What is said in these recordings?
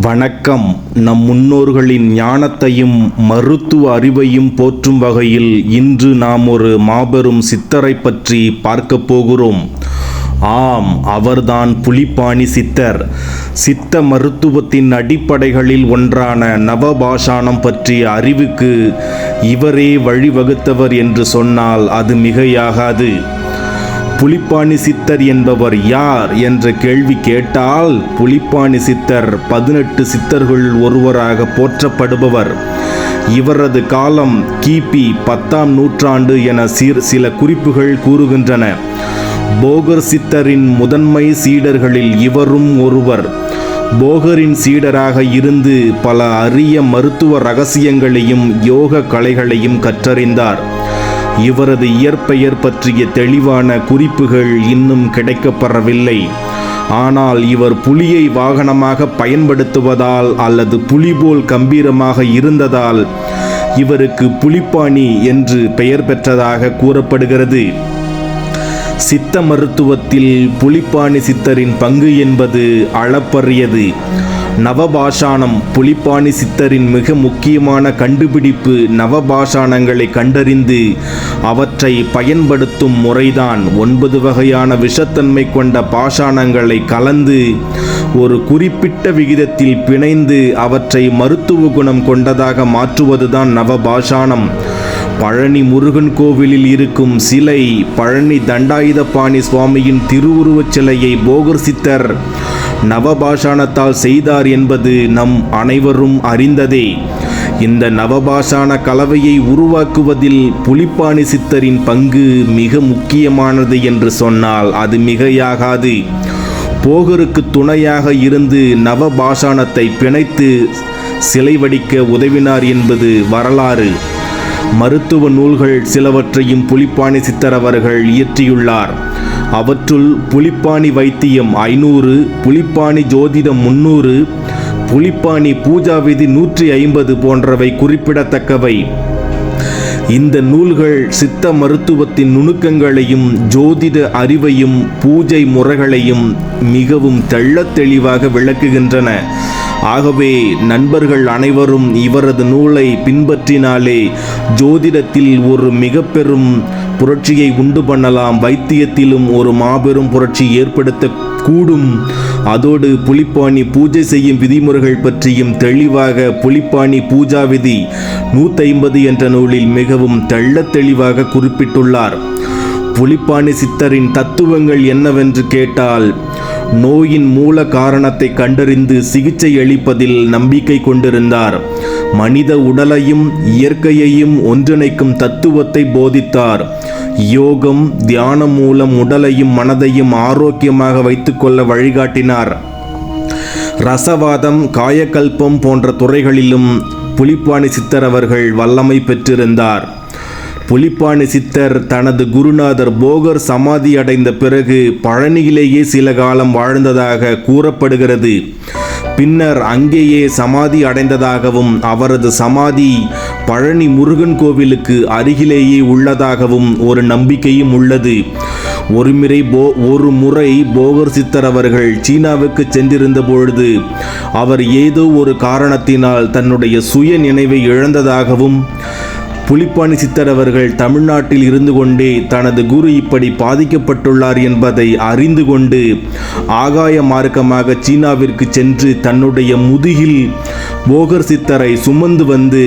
வணக்கம். நம் முன்னோர்களின் ஞானத்தையும் மருத்துவ அறிவையும் போற்றும் வகையில் இன்று நாம் ஒரு மாபெரும் சித்தரை பற்றி பார்க்க போகிறோம். ஆம் அவர்தான் புலிப்பாணி சித்தர். சித்த மருத்துவத்தின் அடிப்படைகளில் ஒன்றான நவபாஷானம் பற்றிய அறிவுக்கு இவரே வழிவகுத்தவர் என்று சொன்னால் அது மிகையாகாது. புலிப்பாணி சித்தர் என்பவர் யார் என்ற கேள்வி கேட்டால் புலிப்பாணி சித்தர் பதினெட்டு சித்தர்கள் ஒருவராக போற்றப்படுபவர். இவரது காலம் கிபி பத்தாம் நூற்றாண்டு என சீர் சில குறிப்புகள் கூறுகின்றன. போகர் சித்தரின் முதன்மை சீடர்களில் இவரும் ஒருவர். போகரின் சீடராக இருந்து பல அரிய மருத்துவ ரகசியங்களையும் யோக கலைகளையும் கற்றறிந்தார். இவரது இயற்பெயர் பற்றிய தெளிவான குறிப்புகள் இன்னும் கிடைக்கப்பெறவில்லை. ஆனால் இவர் புலியை வாகனமாக பயன்படுத்துவதால் அல்லது புலி போல் கம்பீரமாக இருந்ததால் இவருக்கு புலிப்பாணி என்று பெயர் பெற்றதாக கூறப்படுகிறது. சித்த மருத்துவத்தில் புலிப்பாணி சித்தரின் பங்கு என்பது அளப்பரியது. நவபாஷாணம் புலிப்பாணி சித்தரின் மிக முக்கியமான கண்டுபிடிப்பு நவபாஷாணங்களை கண்டறிந்து அவற்றை பயன்படுத்தும் முறைதான் ஒன்பது வகையான விஷத்தன்மை கொண்ட பாஷாணங்களை கலந்து ஒரு குறிப்பிட்ட விகிதத்தில் பிணைந்து அவற்றை மருத்துவ குணம் கொண்டதாக மாற்றுவதுதான் நவபாஷாணம். பழனி முருகன் கோவிலில் இருக்கும் சிலை பழனி தண்டாயுதபாணி சுவாமியின் திருவுருவச் சிலையை போகர் சித்தர் நவபாஷாணத்தால் செய்தார் என்பது நம் அனைவரும் அறிந்ததே. இந்த நவபாஷாண கலவையை உருவாக்குவதில் புலிப்பாணி சித்தரின் பங்கு மிக முக்கியமானது என்று சொன்னால் அது மிகையாகாது. போகருக்கு துணையாக இருந்து நவபாஷாணத்தை பிணைத்து சிலை வடிக்க உதவினார் என்பது வரலாறு. மருத்துவ நூல்கள் சிலவற்றையும் புலிப்பாணி சித்தர் அவர்கள் இயற்றியுள்ளார். அவற்றுள் புலிப்பாணி வைத்தியம் ஐநூறு புலிப்பாணி ஜோதிடம் முன்னூறு புலிப்பாணி பூஜா விதி நூற்றி ஐம்பது போன்றவை குறிப்பிடத்தக்கவை. இந்த நூல்கள் சித்த மருத்துவத்தின் நுணுக்கங்களையும் ஜோதிட அறிவையும் பூஜை முறைகளையும் மிகவும் தெள்ளத் தெளிவாக விளக்குகின்றன. ஆகவே நண்பர்கள் அனைவரும் இவரது நூலை பின்பற்றினாலே ஜோதிடத்தில் ஒரு மிக பெரும் புரட்சியை உண்டு பண்ணலாம். வைத்தியத்திலும் ஒரு மாபெரும் புரட்சி ஏற்படுத்த கூடும் அதோடு புலிப்பாணி பூஜை செய்யும் விதிமுறைகள் பற்றியும் தெளிவாக புலிப்பாணி பூஜா விதி நூத்தைம்பது என்ற நூலில் மிகவும் தெள்ள தெளிவாக குறிப்பிட்டுள்ளார். புலிப்பாணி சித்தரின் தத்துவங்கள் என்னவென்று கேட்டால் நோயின் மூல காரணத்தை கண்டறிந்து சிகிச்சை அளிப்பதில் நம்பிக்கை கொண்டிருந்தார். மனித உடலையும் இயற்கையையும் ஒன்றிணைக்கும் தத்துவத்தை போதித்தார். யோகம் தியானம் மூலம் உடலையும் மனதையும் ஆரோக்கியமாக வைத்துக்கொள்ள வழிகாட்டினார். ரசவாதம் காயக்கல்பம் போன்ற துறைகளிலும் புலிப்பாணி சித்தர் அவர்கள் வல்லமை பெற்றிருந்தார். புலிப்பாணி சித்தர் தனது குருநாதர் போகர் சமாதி அடைந்த பிறகு பழனியிலேயே சில காலம் வாழ்ந்ததாக கூறப்படுகிறது. பின்னர் அங்கேயே சமாதி அடைந்ததாகவும் அவரது சமாதி பழனி முருகன் கோவிலுக்கு அருகிலேயே உள்ளதாகவும் ஒரு நம்பிக்கையும் உள்ளது. ஒருமுறை போ ஒரு முறை போகர் சித்தர் அவர்கள் சீனாவுக்கு சென்றிருந்த பொழுது அவர் ஏதோ ஒரு காரணத்தினால் தன்னுடைய சுய நினைவை இழந்ததாகவும் புலிப்பாணி சித்தர் அவர்கள் தமிழ்நாட்டில் இருந்து கொண்டே தனது குரு இப்படி பாதிக்கப்பட்டுள்ளார் என்பதை அறிந்து கொண்டு ஆகாய மார்க்கமாக சீனாவிற்கு சென்று தன்னுடைய முதுகில் போகர் சித்தரை சுமந்து வந்து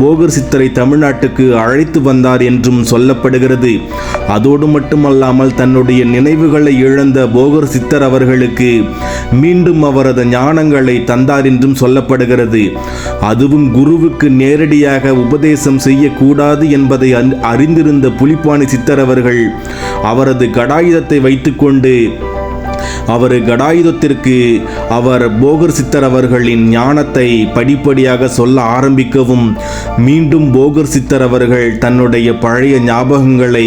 போகர் சித்தரை தமிழ்நாட்டுக்கு அழைத்து வந்தார் என்றும் சொல்லப்படுகிறது. அதோடு மட்டுமல்லாமல் தன்னுடைய நினைவுகளை இழந்த போகர் சித்தர் அவர்களுக்கு மீண்டும் அவரது ஞானங்களை தந்தார் என்றும் சொல்லப்படுகிறது. அதுவும் குருவுக்கு நேரடியாக உபதேசம் செய்யக்கூடாது என்பதை அறிந்திருந்த புலிப்பாணி சித்தர் அவர்கள் அவரது கடாயுதத்தை வைத்துக்கொண்டு அவர் கடாயுதத்திற்கு அவர் போகர் சித்தர் அவர்களின் ஞானத்தை படிப்படியாக சொல்ல ஆரம்பிக்கவும் மீண்டும் போகர் சித்தர் அவர்கள் தன்னுடைய பழைய ஞாபகங்களை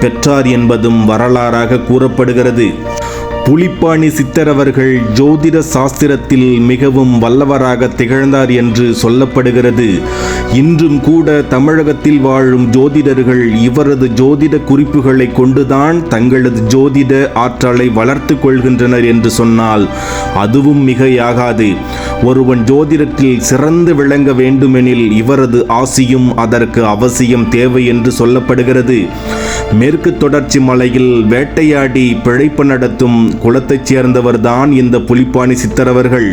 பெற்றார் என்பதும் வரலாறாக கூறப்படுகிறது. புலிப்பாணி சித்தரவர்கள் ஜோதிட சாஸ்திரத்தில் மிகவும் வல்லவராக திகழ்ந்தார் என்று சொல்லப்படுகிறது. இன்றும் கூட தமிழகத்தில் வாழும் ஜோதிடர்கள் இவரது ஜோதிட குறிப்புகளை கொண்டுதான் தங்களது ஜோதிட ஆற்றலை வளர்த்து கொள்கின்றனர் என்று சொன்னால் அதுவும் மிகையாகாது. ஒருவன் ஜோதிடத்தில் சிறந்து விளங்க வேண்டுமெனில் இவரது ஆசியும் அதற்கு அவசியம் தேவை என்று சொல்லப்படுகிறது. மேற்கு தொடர்ச்சி மலையில் வேட்டையாடி பிழைப்பு நடத்தும் குலத்தைச் சேர்ந்தவர்தான் இந்த புலிப்பாணி சித்தரவர்கள்.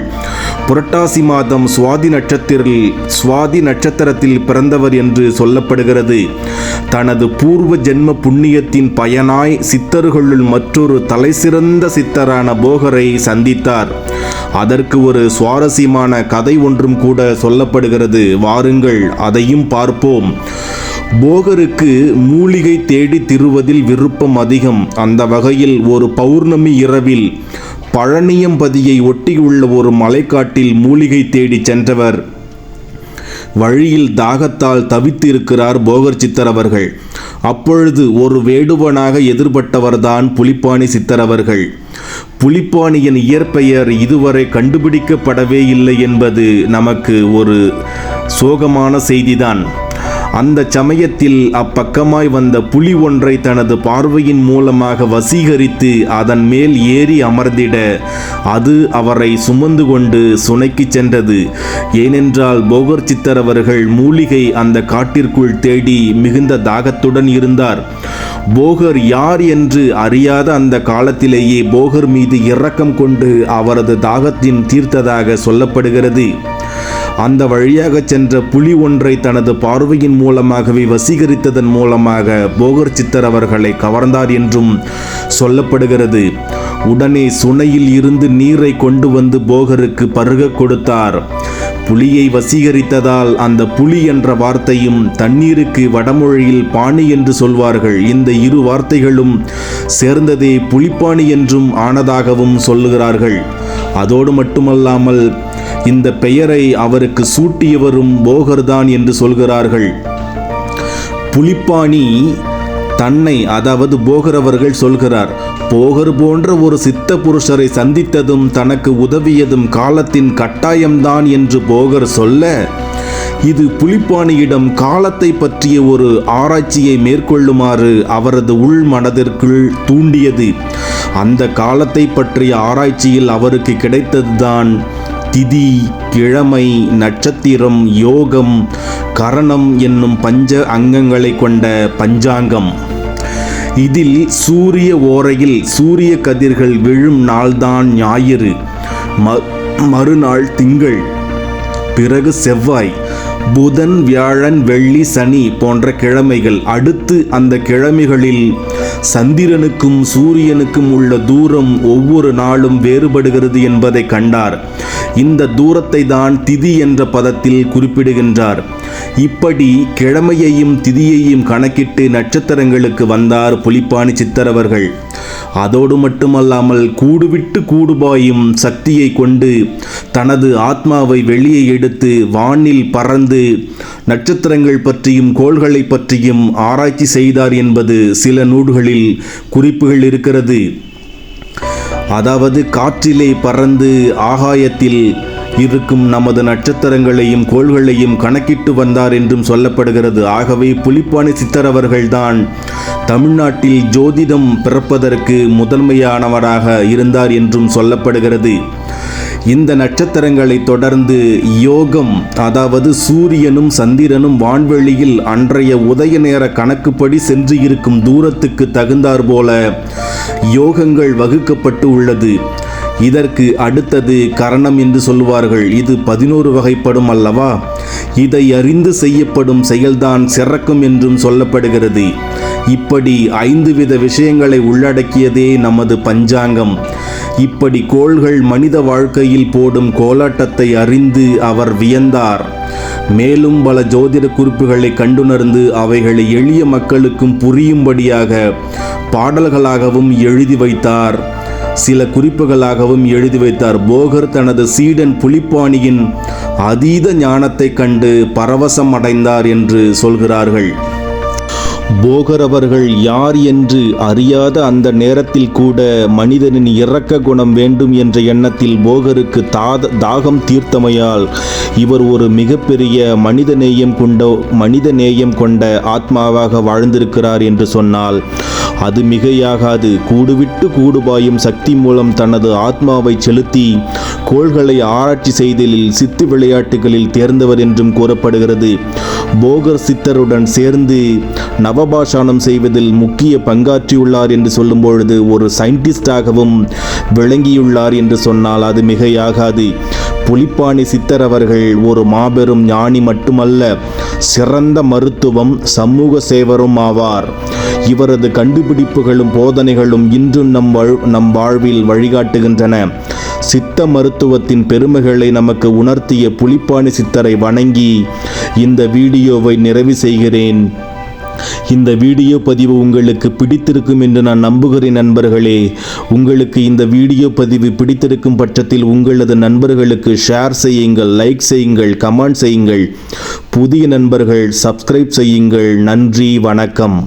புரட்டாசி மாதம் சுவாதி நட்சத்திரில் சுவாதி நட்சத்திர நட்சத்திரத்தில் பிறந்தவர் என்று சொல்லப்படுகிறது. தனது பூர்வ ஜென்ம புண்ணியத்தின் பயனாய் சித்தர்களுள் மற்றொரு தலைசிறந்த சித்தரான போகரை சந்தித்தார். அதற்கு ஒரு சுவாரஸ்யமான கதை ஒன்றும் கூட சொல்லப்படுகிறது. வாருங்கள் அதையும் பார்ப்போம். போகருக்கு மூலிகை தேடி திருவதில் விருப்பம் அதிகம். அந்த வகையில் ஒரு பௌர்ணமி இரவில் பழனியம்பதியை ஒட்டியுள்ள ஒரு மலைக்காட்டில் மூலிகை தேடி சென்றவர். வழியில் தாகத்தால் தவித்து இருக்கிறார் போகர் சித்தர் அவர்கள். அப்பொழுது ஒரு வேடுவனாக எதிர்பட்டவர்தான் புலிப்பாணி சித்தர் அவர்கள். புலிப்பாணியின் இயற்பெயர் இதுவரை கண்டுபிடிக்கப்படவே இல்லை என்பது நமக்கு ஒரு சோகமான செய்திதான். அந்த சமயத்தில் அப்பக்கமாய் வந்த புலி ஒன்றை தனது பார்வையின் மூலமாக வசீகரித்து அதன் மேல் ஏறி அமர்ந்திட அது அவரை சுமந்து கொண்டு சுனைக்கு சென்றது. ஏனென்றால் போகர் சித்தர் அவர்கள் மூலிகை அந்த காட்டிற்குள் தேடி மிகுந்த தாகத்துடன் இருந்தார். போகர் யார் என்று அறியாத அந்த காலத்திலேயே போகர் மீது இரக்கம் கொண்டு அவரது தாகத்தின் தீர்த்ததாக சொல்லப்படுகிறது. அந்த வழியாக சென்ற புலி ஒன்றை தனது பார்வையின் மூலமாகவே வசீகரித்ததன் மூலமாக போகர் சித்தர் அவர்களை கவர்ந்தார் என்றும் சொல்லப்படுகிறது. உடனே சுனையில் இருந்து நீரை கொண்டு வந்து போகருக்கு பருக கொடுத்தார். புலியை வசீகரித்ததால் அந்த புலி என்ற வார்த்தையும் தண்ணீருக்கு வடமொழியில் பாணி என்று சொல்வார்கள். இந்த இரு வார்த்தைகளும் சேர்ந்ததே புலிப்பாணி என்றும் ஆனதாகவும் சொல்லுகிறார்கள். அதோடு மட்டுமல்லாமல் இந்த பெயரை அவருக்கு சூட்டியவரும் போகர்தான் என்று சொல்கிறார்கள். புலிப்பாணி தன்னை அதாவது போகர் அவர்கள் சொல்கிறார் போகர் போன்ற ஒரு சித்த புருஷரை சந்தித்ததும் தனக்கு உதவியதும் காலத்தின் கட்டாயம்தான் என்று போகர் சொல்ல இது புலிப்பாணியிடம் காலத்தை பற்றிய ஒரு ஆராய்ச்சியை மேற்கொள்ளுமாறு அவரது உள் மனதிற்குள் தூண்டியது. அந்த காலத்தை பற்றிய ஆராய்ச்சியில் அவருக்கு கிடைத்ததுதான் திதி கிழமை நட்சத்திரம் யோகம் கரணம் என்னும் பஞ்ச அங்கங்களை கொண்ட பஞ்சாங்கம். இதில் சூரிய ஓரையில் சூரிய கதிர்கள் விழும் நாள்தான் ஞாயிறு ம- மறுநாள் திங்கள். பிறகு செவ்வாய் புதன் வியாழன் வெள்ளி சனி போன்ற கிழமைகள். அடுத்து அந்த கிழமைகளில் சந்திரனுக்கும் சூரியனுக்கும் உள்ள தூரம் ஒவ்வொரு நாளும் வேறுபடுகிறது என்பதை கண்டார். இந்த தூரத்தை தான் திதி என்ற பதத்தில் குறிப்பிடுகின்றார். இப்படி கிழமையையும் திதியையும் கணக்கிட்டு நட்சத்திரங்களுக்கு வந்தார் புலிப்பாணி சித்தரவர்கள். அதோடு மட்டுமல்லாமல் கூடுவிட்டு கூடுபாயும் சக்தியை கொண்டு தனது ஆத்மாவை வெளியே எடுத்து வானில் பறந்து நட்சத்திரங்கள் பற்றியும் கோள்களை பற்றியும் ஆராய்ச்சி செய்தார் என்பது சில நூல்களில் குறிப்புகள் இருக்கிறது. அதாவது காற்றிலே பறந்து ஆகாயத்தில் இருக்கும் நமது நட்சத்திரங்களையும் கோள்களையும் கணக்கிட்டு வந்தார் என்றும் சொல்லப்படுகிறது. ஆகவே புலிப்பாணி சித்தர் அவர்கள்தான் தமிழ்நாட்டில் ஜோதிடம் பிறப்பதற்கு முதன்மையானவராக இருந்தார் என்றும் சொல்லப்படுகிறது. இந்த நட்சத்திரங்களை தொடர்ந்து யோகம் அதாவது சூரியனும் சந்திரனும் வான்வெளியில் அன்றைய உதய நேர கணக்குப்படி சென்று இருக்கும் தூரத்துக்கு தகுந்தாற்போல போல யோகங்கள் வகுக்கப்பட்டு உள்ளது இதற்கு அடுத்தது கரணம் என்று சொல்லுவார்கள். இது பதினோரு வகைப்படும் அல்லவா? இதை அறிந்து செய்யப்படும் செயல்தான் சிறக்கும் என்றும் சொல்லப்படுகிறது. இப்படி ஐந்து வித விஷயங்களை உள்ளடக்கியதே நமது பஞ்சாங்கம். இப்படி கோள்கள் மனித வாழ்க்கையில் போடும் கோலாட்டத்தை அறிந்து அவர் வியந்தார். மேலும் பல ஜோதிட குறிப்புகளை கண்டுணர்ந்து அவைகளை எளிய மக்களுக்கும் புரியும்படியாக பாடல்களாகவும் எழுதி வைத்தார். சில குறிப்புகளாகவும் எழுதி வைத்தார். போகர் தனது சீடன் புலிப்பாணியின் அதீத ஞானத்தைக் கண்டு பரவசம் அடைந்தார் என்று சொல்கிறார்கள். போகர் அவர்கள் யார் என்று அறியாத அந்த நேரத்தில் கூட மனிதனின் இரக்க குணம் வேண்டும் என்ற எண்ணத்தில் போகருக்கு தாத தாகம் தீர்த்தமையால் இவர் ஒரு மிகப்பெரிய மனித நேயம் கொண்ட மனித நேயம் கொண்ட ஆத்மாவாக வாழ்ந்திருக்கிறார் என்று சொன்னால் அது மிகையாகாது. கூடுவிட்டு கூடுபாயும் சக்தி மூலம் தனது ஆத்மாவை செலுத்தி கோள்களை ஆராய்ச்சி செய்தலில் சித்து விளையாட்டுகளில் தேர்ந்தவர் என்றும் கூறப்படுகிறது. போகர் சித்தருடன் சேர்ந்து நவபாஷானம் செய்வதில் முக்கிய பங்காற்றியுள்ளார் என்று சொல்லும் பொழுது ஒரு சயின்டிஸ்டாகவும் விளங்கியுள்ளார் என்று சொன்னால் அது மிகையாகாது. புலிப்பாணி சித்தர் அவர்கள் ஒரு மாபெரும் ஞானி மட்டுமல்ல சிறந்த மருத்துவம் சமூக சேவரும் ஆவார். இவரது கண்டுபிடிப்புகளும் போதனைகளும் இன்றும் நம் வாழ் நம் வாழ்வில் வழிகாட்டுகின்றன. சித்த மருத்துவத்தின் பெருமைகளை நமக்கு உணர்த்திய புலிப்பாணி சித்தரை வணங்கி இந்த வீடியோவை நிறைவு செய்கிறேன். இந்த வீடியோ பதிவு உங்களுக்கு பிடித்திருக்கும் என்று நான் நம்புகிறேன் நண்பர்களே. உங்களுக்கு இந்த வீடியோ பதிவு பிடித்திருக்கும் பட்சத்தில் உங்களது நண்பர்களுக்கு ஷேர் செய்யுங்கள் லைக் செய்யுங்கள் கமெண்ட் செய்யுங்கள். புதிய நண்பர்கள் சப்ஸ்கிரைப் செய்யுங்கள். நன்றி வணக்கம்.